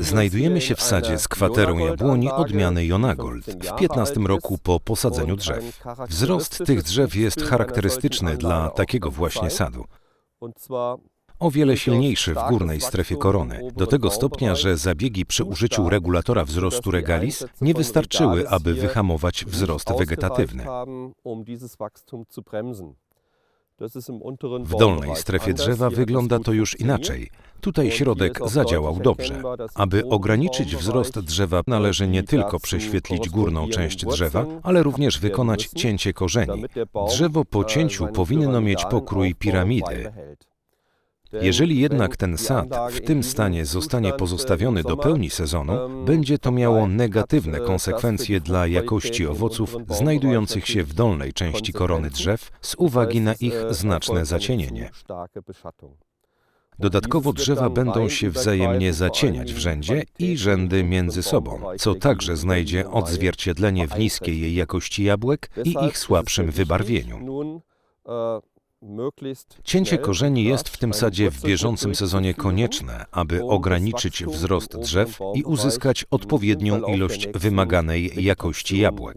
Znajdujemy się w sadzie z kwaterą jabłoni odmiany Jonagold w 15 roku po posadzeniu drzew. Wzrost tych drzew jest charakterystyczny dla takiego właśnie sadu. O wiele silniejszy w górnej strefie korony, do tego stopnia, że zabiegi przy użyciu regulatora wzrostu regalis nie wystarczyły, aby wyhamować wzrost wegetatywny. W dolnej strefie drzewa wygląda to już inaczej. Tutaj środek zadziałał dobrze. Aby ograniczyć wzrost drzewa, należy nie tylko prześwietlić górną część drzewa, ale również wykonać cięcie korzeni. Drzewo po cięciu powinno mieć pokrój piramidy. Jeżeli jednak ten sad w tym stanie zostanie pozostawiony do pełni sezonu, będzie to miało negatywne konsekwencje dla jakości owoców znajdujących się w dolnej części korony drzew z uwagi na ich znaczne zacienienie. Dodatkowo drzewa będą się wzajemnie zacieniać w rzędzie i rzędy między sobą, co także znajdzie odzwierciedlenie w niskiej jej jakości jabłek i ich słabszym wybarwieniu. Cięcie korzeni jest w tym sadzie w bieżącym sezonie konieczne, aby ograniczyć wzrost drzew i uzyskać odpowiednią ilość wymaganej jakości jabłek.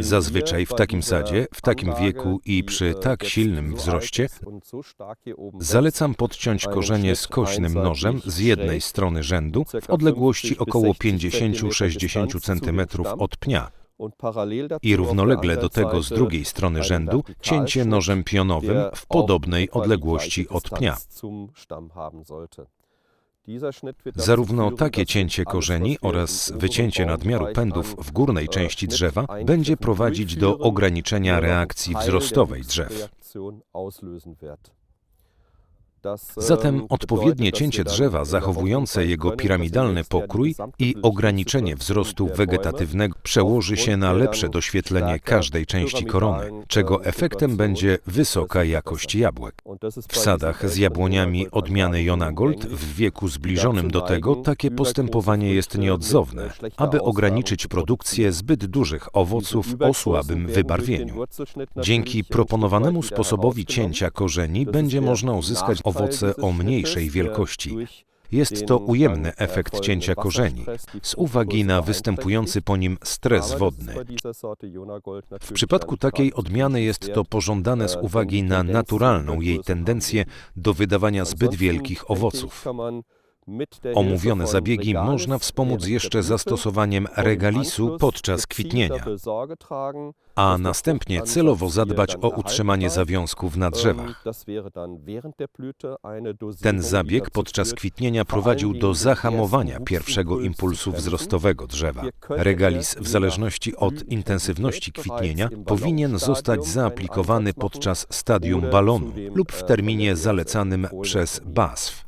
Zazwyczaj w takim sadzie, w takim wieku i przy tak silnym wzroście zalecam podciąć korzenie skośnym nożem z jednej strony rzędu w odległości około 50-60 cm od pnia i równolegle do tego z drugiej strony rzędu cięcie nożem pionowym w podobnej odległości od pnia. Zarówno takie cięcie korzeni oraz wycięcie nadmiaru pędów w górnej części drzewa będzie prowadzić do ograniczenia reakcji wzrostowej drzew. Zatem odpowiednie cięcie drzewa zachowujące jego piramidalny pokrój i ograniczenie wzrostu wegetatywnego przełoży się na lepsze doświetlenie każdej części korony, czego efektem będzie wysoka jakość jabłek. W sadach z jabłoniami odmiany Jonagold w wieku zbliżonym do tego takie postępowanie jest nieodzowne, aby ograniczyć produkcję zbyt dużych owoców o słabym wybarwieniu. Dzięki proponowanemu sposobowi cięcia korzeni będzie można uzyskać owoce o mniejszej wielkości. Jest to ujemny efekt cięcia korzeni z uwagi na występujący po nim stres wodny. W przypadku takiej odmiany jest to pożądane z uwagi na naturalną jej tendencję do wydawania zbyt wielkich owoców. Omówione zabiegi można wspomóc jeszcze zastosowaniem regalisu podczas kwitnienia, a następnie celowo zadbać o utrzymanie zawiązków na drzewach. Ten zabieg podczas kwitnienia prowadził do zahamowania pierwszego impulsu wzrostowego drzewa. Regalis, w zależności od intensywności kwitnienia, powinien zostać zaaplikowany podczas stadium balonu lub w terminie zalecanym przez BASF.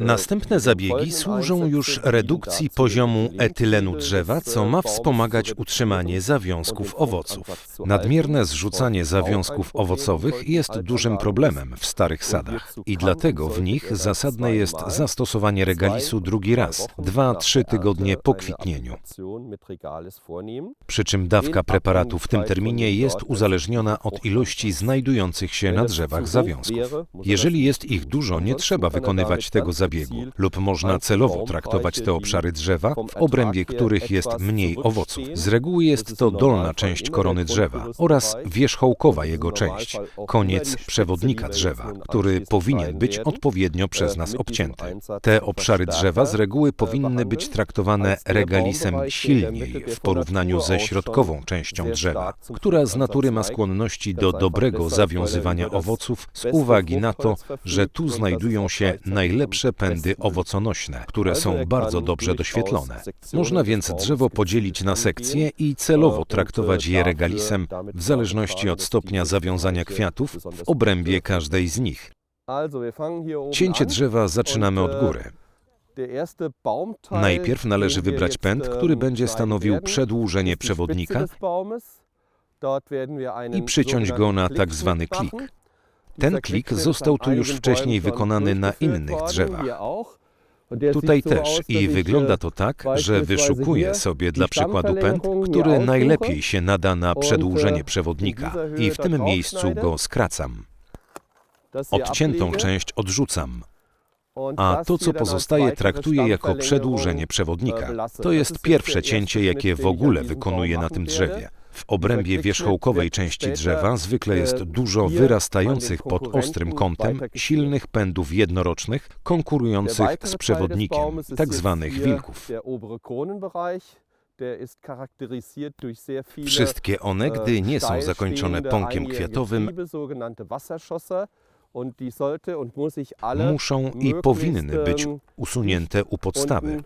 Następne zabiegi służą już redukcji poziomu etylenu drzewa, co ma wspomagać utrzymanie zawiązków owoców. Nadmierne zrzucanie zawiązków owocowych jest dużym problemem w starych sadach i dlatego w nich zasadne jest zastosowanie regalisu drugi raz, 2-3 tygodnie po kwitnieniu. Przy czym dawka preparatu w tym terminie jest uzależniona od ilości znajdujących się na drzewach zawiązków. Jeżeli jest ich dużo, nie trzeba wykonywać tego zabiegu zabiegu, lub można celowo traktować te obszary drzewa, w obrębie których jest mniej owoców. Z reguły jest to dolna część korony drzewa oraz wierzchołkowa jego część, koniec przewodnika drzewa, który powinien być odpowiednio przez nas obcięty. Te obszary drzewa z reguły powinny być traktowane regalisem silniej w porównaniu ze środkową częścią drzewa, która z natury ma skłonności do dobrego zawiązywania owoców z uwagi na to, że tu znajdują się najlepsze pędy owoconośne, które są bardzo dobrze doświetlone. Można więc drzewo podzielić na sekcje i celowo traktować je regalisem w zależności od stopnia zawiązania kwiatów w obrębie każdej z nich. Cięcie drzewa zaczynamy od góry. Najpierw należy wybrać pęd, który będzie stanowił przedłużenie przewodnika i przyciąć go na tak zwany klik. Ten klik został tu już wcześniej wykonany na innych drzewach. Tutaj też i wygląda to tak, że wyszukuję sobie dla przykładu pęd, który najlepiej się nada na przedłużenie przewodnika i w tym miejscu go skracam. Odciętą część odrzucam. a to, co pozostaje, traktuję jako przedłużenie przewodnika. To jest pierwsze cięcie, jakie w ogóle wykonuję na tym drzewie. W obrębie wierzchołkowej części drzewa zwykle jest dużo wyrastających pod ostrym kątem silnych pędów jednorocznych, konkurujących z przewodnikiem, tak zwanych wilków. Wszystkie one, gdy nie są zakończone pąkiem kwiatowym, muszą i powinny być usunięte u podstawy.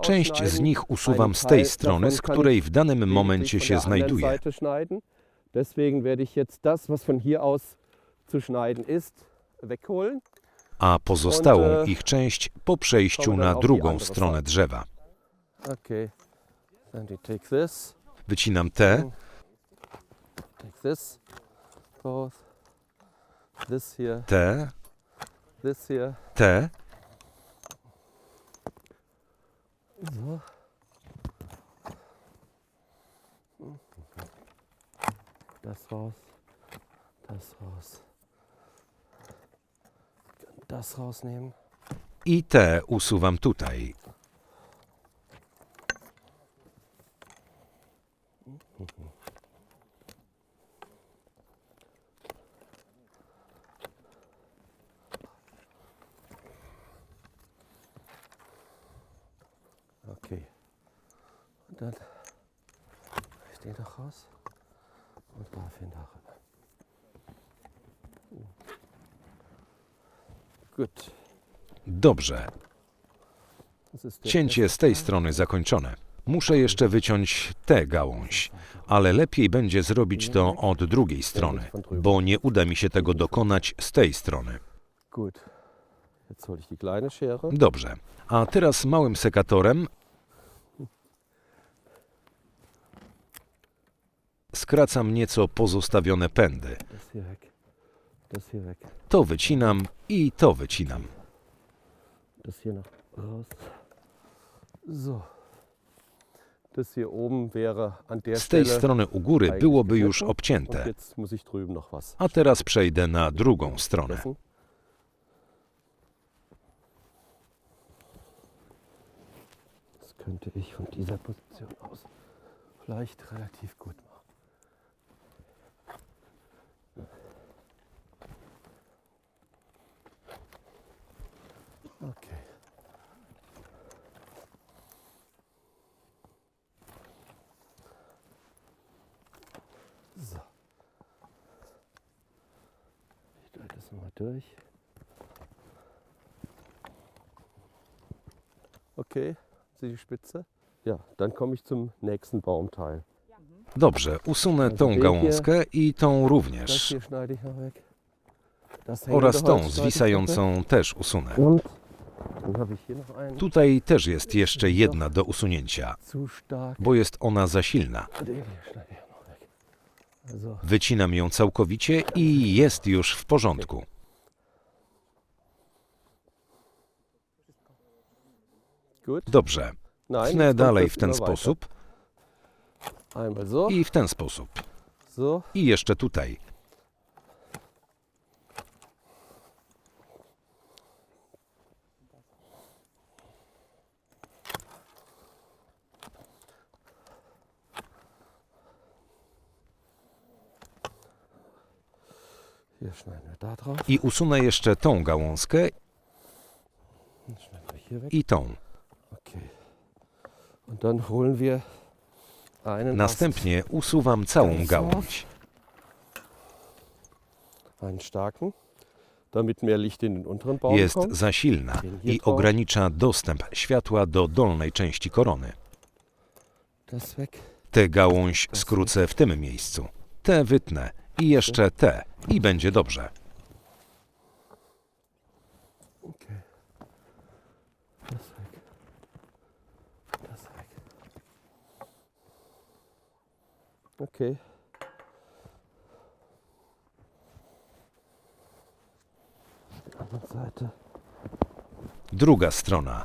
Część z nich usuwam z tej strony, z której w danym momencie się wegholen. a pozostałą ich część po przejściu na drugą stronę drzewa. Wycinam te, te, te, So. Das raus, das raus. Das rausnehmen. i te usuwam tutaj. Okay. Und dann den noch raus und dafür nachher. Gut. Dobrze, cięcie z tej strony zakończone. Muszę jeszcze wyciąć tę gałąź, ale lepiej będzie zrobić to od drugiej strony, bo nie uda mi się tego dokonać z tej strony. Dobrze, a teraz małym sekatorem skracam nieco pozostawione pędy. Das hier weg. To wycinam i to wycinam. Das hier noch raus. So. Das hier oben wäre an der Z tej Stelle strony u góry byłoby już. Und obcięte, jetzt muss ich drüben noch was. a teraz przejdę na drugą stronę. lassen. Das könnte ich von dieser Position aus vielleicht relativ gut machen. Okay. So. Ich drehe das mal durch. Okay, Sie die Spitze? Ja, dann komme ich zum nächsten Baumteil. Dobrze, usunę tą gałązkę i tą również. Oraz tą zwisającą też usunę. Tutaj też jest jeszcze jedna do usunięcia, bo jest ona za silna. Wycinam ją całkowicie i jest już w porządku. Dobrze, tnę dalej w ten sposób i w ten sposób. I jeszcze tutaj. I usunę jeszcze tą gałązkę i tą. Następnie usuwam całą gałąź. Jest za silna i ogranicza dostęp światła do dolnej części korony. Tę gałąź skrócę w tym miejscu. Tę wytnę i jeszcze tę i będzie dobrze. Okay. Okay. Seite. Druga strona.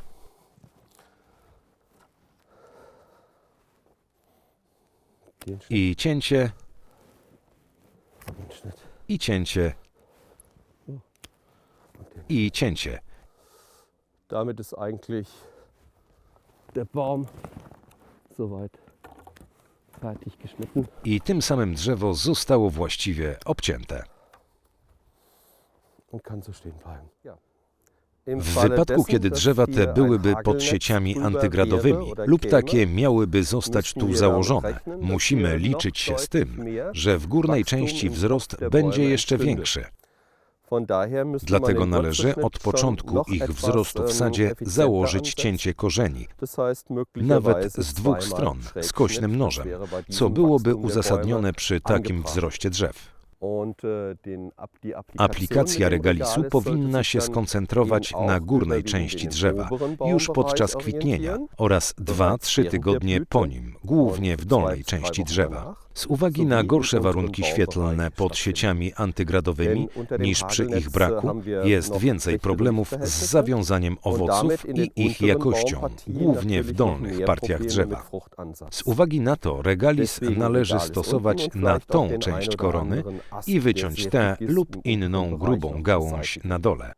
I cięcie i cięcie. I cięcie. Damit ist eigentlich der Baum soweit fertig geschnitten. I tym samym drzewo zostało właściwie obcięte. Und kann so stehen bleiben. Ja. W wypadku, kiedy drzewa te byłyby pod sieciami antygradowymi lub takie miałyby zostać tu założone, musimy liczyć się z tym, że w górnej części wzrost będzie jeszcze większy. Dlatego należy od początku ich wzrostu w sadzie założyć cięcie korzeni, nawet z dwóch stron, skośnym nożem, co byłoby uzasadnione przy takim wzroście drzew. Aplikacja regalisu powinna się skoncentrować na górnej części drzewa już podczas kwitnienia oraz 2-3 tygodnie po nim, głównie w dolnej części drzewa. Z uwagi na gorsze warunki świetlne pod sieciami antygradowymi niż przy ich braku, jest więcej problemów z zawiązaniem owoców i ich jakością, głównie w dolnych partiach drzewa. Z uwagi na to regalis należy stosować na tą część korony i wyciąć tę lub inną grubą gałąź na dole.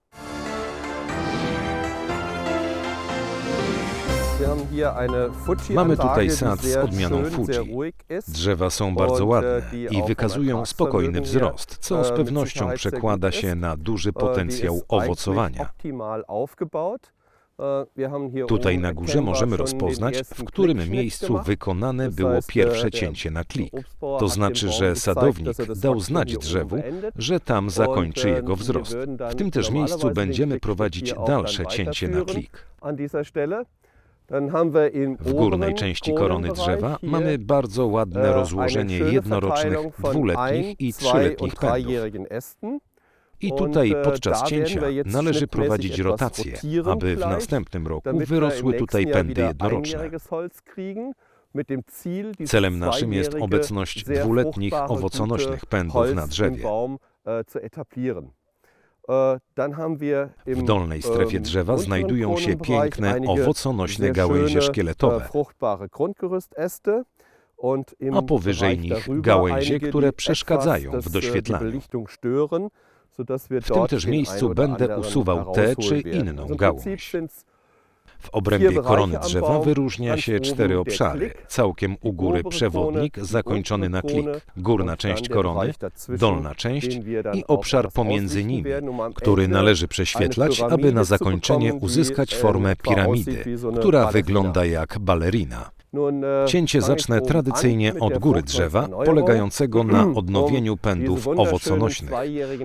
Mamy tutaj sad z odmianą Fuji. Drzewa są bardzo ładne i wykazują spokojny wzrost, co z pewnością przekłada się na duży potencjał owocowania. Tutaj na górze możemy rozpoznać, w którym miejscu wykonane było pierwsze cięcie na klik. To znaczy, że sadownik dał znać drzewu, że tam zakończy jego wzrost. W tym też miejscu będziemy prowadzić dalsze cięcie na klik. W górnej części korony drzewa mamy bardzo ładne rozłożenie jednorocznych, dwuletnich i trzyletnich pędów. I tutaj podczas cięcia należy prowadzić rotację, aby w następnym roku wyrosły tutaj pędy jednoroczne. Celem naszym jest obecność dwuletnich owoconośnych pędów na drzewie. W dolnej strefie drzewa znajdują się piękne owoconośne gałęzie szkieletowe, a powyżej nich gałęzie, które przeszkadzają w doświetlaniu. W tym też miejscu będę usuwał tę czy inną gałąź. W obrębie korony drzewa wyróżnia się cztery obszary. Całkiem u góry przewodnik zakończony na klik, górna część korony, dolna część i obszar pomiędzy nimi, który należy prześwietlać, aby na zakończenie uzyskać formę piramidy, która wygląda jak balerina. Cięcie zacznę tradycyjnie od góry drzewa, polegającego na odnowieniu pędów owoconośnych,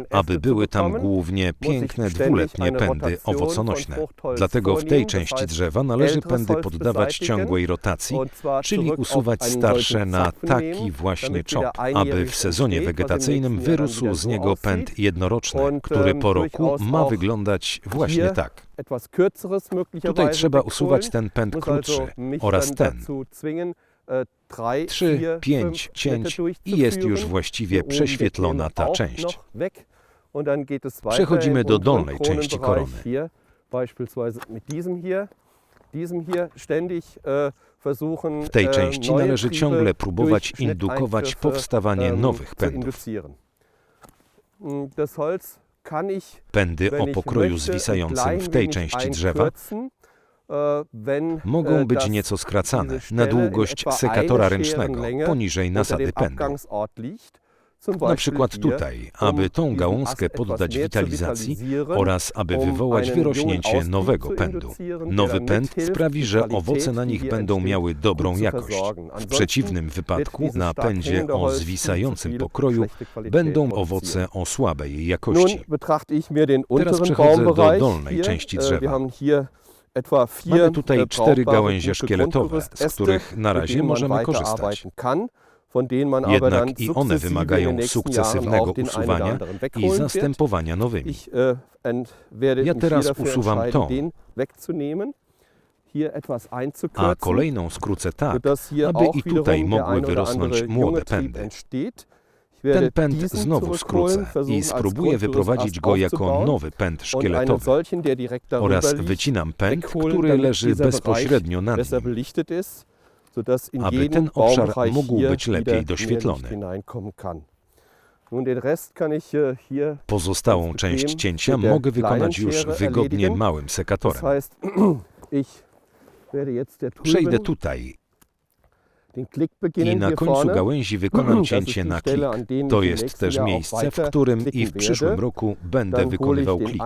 aby były tam głównie piękne dwuletnie pędy owoconośne. Dlatego w tej części drzewa należy pędy poddawać ciągłej rotacji, czyli usuwać starsze na taki właśnie czop, aby w sezonie wegetacyjnym wyrósł z niego pęd jednoroczny, który po roku ma wyglądać właśnie tak. Tutaj trzeba usuwać ten pęd krótszy oraz ten. Trzy, pięć cięć i jest już właściwie prześwietlona ta część. Przechodzimy do dolnej części korony. W tej części należy ciągle próbować indukować powstawanie nowych pędów. Pędy o pokroju zwisającym w tej części drzewa mogą być nieco skracane na długość sekatora ręcznego poniżej nasady pędu. Na przykład tutaj, aby tą gałązkę poddać witalizacji oraz aby wywołać wyrośnięcie nowego pędu. Nowy pęd sprawi, że owoce na nich będą miały dobrą jakość. W przeciwnym wypadku na pędzie o zwisającym pokroju będą owoce o słabej jakości. Teraz przechodzę do dolnej części drzewa. Mamy tutaj cztery gałęzie szkieletowe, z których na razie możemy korzystać. Jednak i one wymagają sukcesywnego usuwania i zastępowania nowymi. Ja teraz usuwam tą, a kolejną skrócę tak, aby i tutaj mogły wyrosnąć młode pędy. Ten pęd znowu skrócę i spróbuję wyprowadzić go jako nowy pęd szkieletowy. oraz wycinam pęd, który leży bezpośrednio nad nim, aby ten obszar mógł być lepiej doświetlony. Äh, Pozostałą część cięcia mogę wykonać już wygodnie małym sekatorem. Przejdę tutaj i na końcu gałęzi wykonam cięcie na klik. To jest też miejsce, w którym i w przyszłym roku będę wykonywał klik.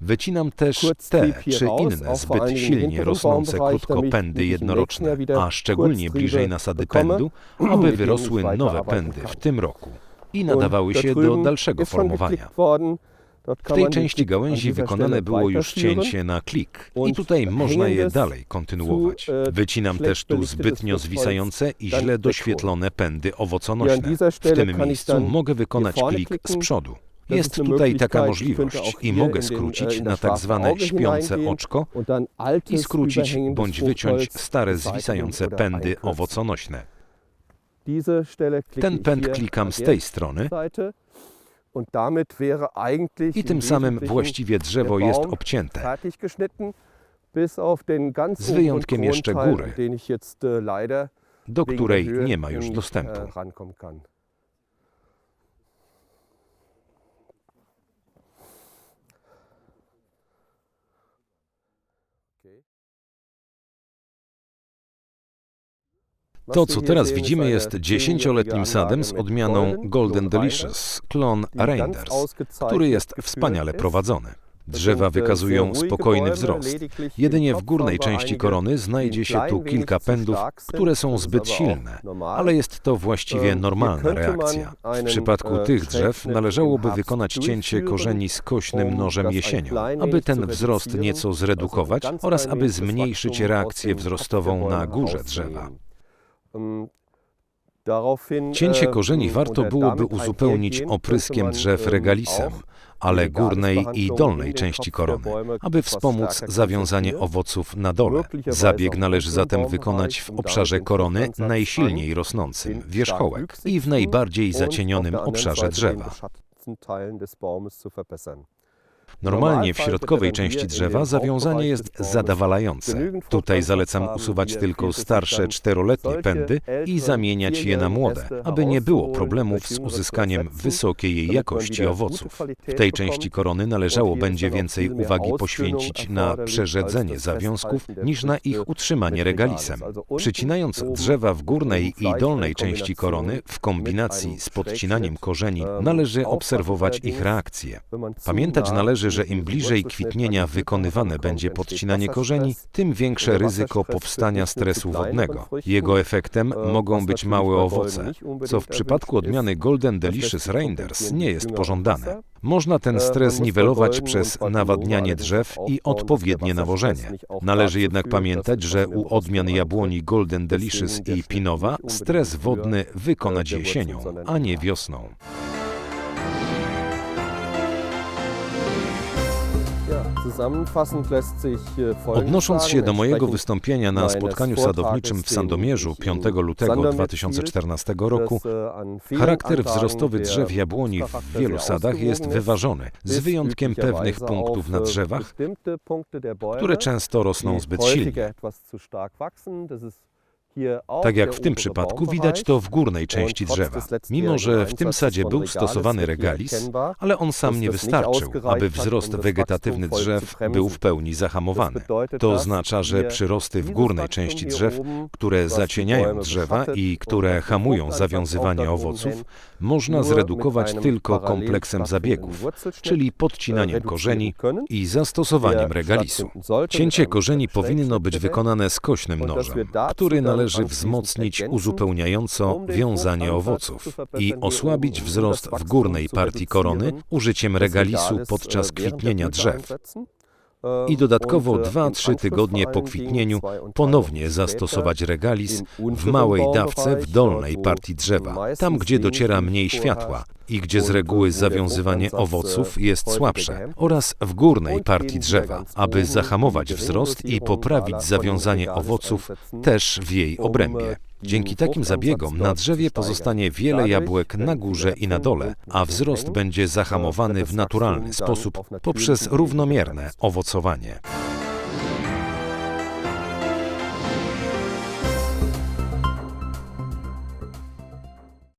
Wycinam też te czy inne zbyt silnie rosnące krótkopędy jednoroczne, a szczególnie bliżej nasady pędu, aby wyrosły nowe pędy w tym roku i nadawały da się do dalszego formowania. W tej części gałęzi wykonane było już cięcie na klik i tutaj można je dalej kontynuować. e, Wycinam też tu zbytnio zwisające i źle doświetlone pędy owoconośne. W tym miejscu mogę wykonać klik z przodu. Jest tutaj taka możliwość i mogę skrócić na tak zwane śpiące oczko i skrócić bądź wyciąć stare zwisające pędy owoconośne. Ten pęd klikam z tej strony i tym samym właściwie drzewo jest obcięte. Z wyjątkiem jeszcze góry. äh, do której nie ma już dostępu. To, co teraz widzimy, jest dziesięcioletnim sadem z odmianą Golden Delicious, klon Reinders, który jest wspaniale prowadzony. Drzewa wykazują spokojny wzrost. Jedynie w górnej części korony znajdzie się tu kilka pędów, które są zbyt silne, ale jest to właściwie normalna reakcja. W przypadku tych drzew należałoby wykonać cięcie korzeni skośnym nożem jesienią, aby ten wzrost nieco zredukować oraz aby zmniejszyć reakcję wzrostową na górze drzewa. Cięcie korzeni warto byłoby uzupełnić opryskiem drzew regalisem, ale górnej i dolnej części korony, aby wspomóc zawiązanie owoców na dole. Zabieg należy zatem wykonać w obszarze korony najsilniej rosnącym, wierzchołek, i w najbardziej zacienionym obszarze drzewa. Normalnie w środkowej części drzewa zawiązanie jest zadawalające. Tutaj zalecam usuwać tylko starsze czteroletnie pędy i zamieniać je na młode, aby nie było problemów z uzyskaniem wysokiej jakości owoców. W tej części korony należało będzie więcej uwagi poświęcić na przerzedzenie zawiązków niż na ich utrzymanie regalisem. Przycinając drzewa w górnej i dolnej części korony w kombinacji z podcinaniem korzeni należy obserwować ich reakcje. Pamiętać należy, że im bliżej kwitnienia wykonywane będzie podcinanie korzeni, tym większe ryzyko powstania stresu wodnego. Jego efektem mogą być małe owoce, co w przypadku odmiany Golden Delicious Reinders nie jest pożądane. Można ten stres niwelować przez nawadnianie drzew i odpowiednie nawożenie. Należy jednak pamiętać, że u odmian jabłoni Golden Delicious i Pinowa stres wodny wykonać jesienią, a nie wiosną. Odnosząc się do mojego wystąpienia na spotkaniu sadowniczym w Sandomierzu 5 lutego 2014 roku, charakter wzrostowy drzew jabłoni w wielu sadach jest wyważony, z wyjątkiem pewnych punktów na drzewach, które często rosną zbyt silnie. Tak jak w tym przypadku widać to w górnej części drzewa. Mimo, że w tym sadzie był stosowany regalis, ale on sam nie wystarczył, aby wzrost wegetatywny drzew był w pełni zahamowany. To oznacza, że przyrosty w górnej części drzew, które zacieniają drzewa i które hamują zawiązywanie owoców, można zredukować tylko kompleksem zabiegów, czyli podcinaniem korzeni i zastosowaniem regalisu. Cięcie korzeni powinno być wykonane skośnym nożem, który należy wzmocnić uzupełniająco wiązanie owoców i osłabić wzrost w górnej partii korony użyciem regalisu podczas kwitnienia drzew. I dodatkowo 2-3 tygodnie po kwitnieniu ponownie zastosować regalis w małej dawce w dolnej partii drzewa, tam gdzie dociera mniej światła i gdzie z reguły zawiązywanie owoców jest słabsze, oraz w górnej partii drzewa, aby zahamować wzrost i poprawić zawiązanie owoców też w jej obrębie. Dzięki takim zabiegom na drzewie pozostanie wiele jabłek na górze i na dole, a wzrost będzie zahamowany w naturalny sposób poprzez równomierne owocowanie.